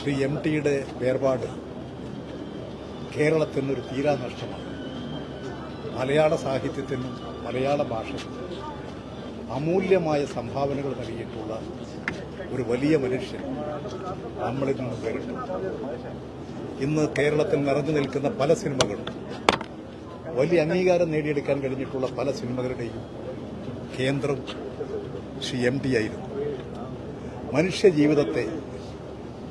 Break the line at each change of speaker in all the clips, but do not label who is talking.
Shri M ടിയുടെ വേർപാട് കേരളത്തിനൊരു തീരാ നഷ്ടമാണ്. മലയാള സാഹിത്യത്തിനും മലയാള ഭാഷയ്ക്കും അമൂല്യമായ സംഭാവനകൾ നൽകിയിട്ടുള്ള ഒരു വലിയ മനുഷ്യൻ നമ്മളിൽ നിന്ന് പേരിട്ടു ഇന്ന് കേരളത്തിൽ നിറഞ്ഞു നിൽക്കുന്ന പല സിനിമകളും വലിയ അംഗീകാരം നേടിയെടുക്കാൻ കഴിഞ്ഞിട്ടുള്ള പല സിനിമകളുടെയും കേന്ദ്രം ശ്രീ എം ടി ആയിരുന്നു. മനുഷ്യ ജീവിതത്തെ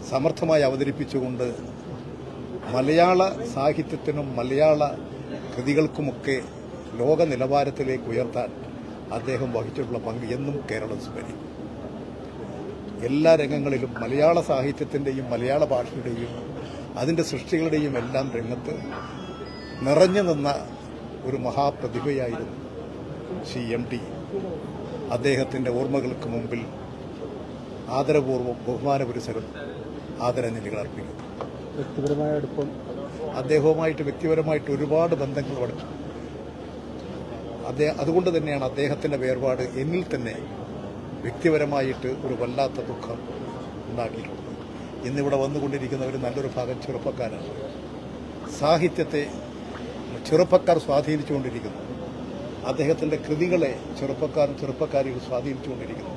സമർത്ഥമായി അവതരിപ്പിച്ചുകൊണ്ട് മലയാള സാഹിത്യത്തിനും മലയാള കൃതികൾക്കുമൊക്കെ ലോക നിലവാരത്തിലേക്ക് ഉയർത്താൻ അദ്ദേഹം വഹിച്ചിട്ടുള്ള പങ്ക് എന്നും കേരളം സ്മരിക്കും എല്ലാ രംഗങ്ങളിലും മലയാള സാഹിത്യത്തിന്റെയും മലയാള ഭാഷയുടെയും അതിന്റെ സൃഷ്ടികളുടെയും എല്ലാം രംഗത്ത് നിറഞ്ഞു നിന്ന ഒരു മഹാപ്രതിഭയായിരുന്നു ശ്രീ എം ടി. അദ്ദേഹത്തിന്റെ ഓർമ്മകൾക്ക് മുമ്പിൽ ആദരപൂർവം ബഹുമാനപുരസരം ആദരാഞ്ജലികൾ അർപ്പിക്കുന്നു.
വ്യക്തിപരമായ അടുപ്പം.
അദ്ദേഹവുമായിട്ട് വ്യക്തിപരമായിട്ട് ഒരുപാട് ബന്ധങ്ങൾ ബന്ധങ്ങളുണ്ട് അദ്ദേഹം അതുകൊണ്ട് തന്നെയാണ് അദ്ദേഹത്തിന്റെ വേർപാട് എന്നിൽ തന്നെ വ്യക്തിപരമായിട്ട് ഒരു വല്ലാത്ത ദുഃഖം ഉണ്ടാക്കിയിട്ടുള്ളത്. ഇന്നിവിടെ വന്നുകൊണ്ടിരിക്കുന്ന ഒരു നല്ലൊരു ഭാഗം ചെറുപ്പക്കാരാണ്. സാഹിത്യത്തെ ചെറുപ്പക്കാർ സ്വാധീനിച്ചുകൊണ്ടിരിക്കുന്നു. അദ്ദേഹത്തിന്റെ കൃതികളെ ചെറുപ്പക്കാരും ചെറുപ്പക്കാരികൾ സ്വാധീനിച്ചുകൊണ്ടിരിക്കുന്നു.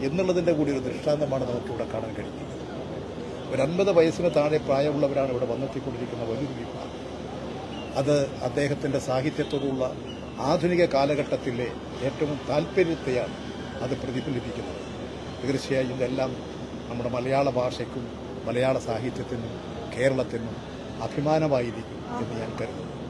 എന്നുള്ളതിന്റെ കൂടി ഒരു ദൃഷ്ടാന്തമാണ് നമുക്കിവിടെ കാണാൻ കഴിയുന്നത് ഒരു വയസ്സിന് താഴെ പ്രായമുള്ളവരാണ് ഇവിടെ വന്നെത്തിക്കൊണ്ടിരിക്കുന്ന വലിയൊരു വിഭാഗം. അത് അദ്ദേഹത്തിന്റെ സാഹിത്യത്തോടുള്ള ആധുനിക കാലഘട്ടത്തിലെ ഏറ്റവും താല്പര്യത്തെയാണ് അത് പ്രതിഫലിപ്പിക്കുന്നത്. തീർച്ചയായും ഇതെല്ലാം നമ്മുടെ മലയാള ഭാഷയ്ക്കും മലയാള സാഹിത്യത്തിനും കേരളത്തിനും അഭിമാനമായിരിക്കും എന്ന് ഞാൻ കരുതുന്നു.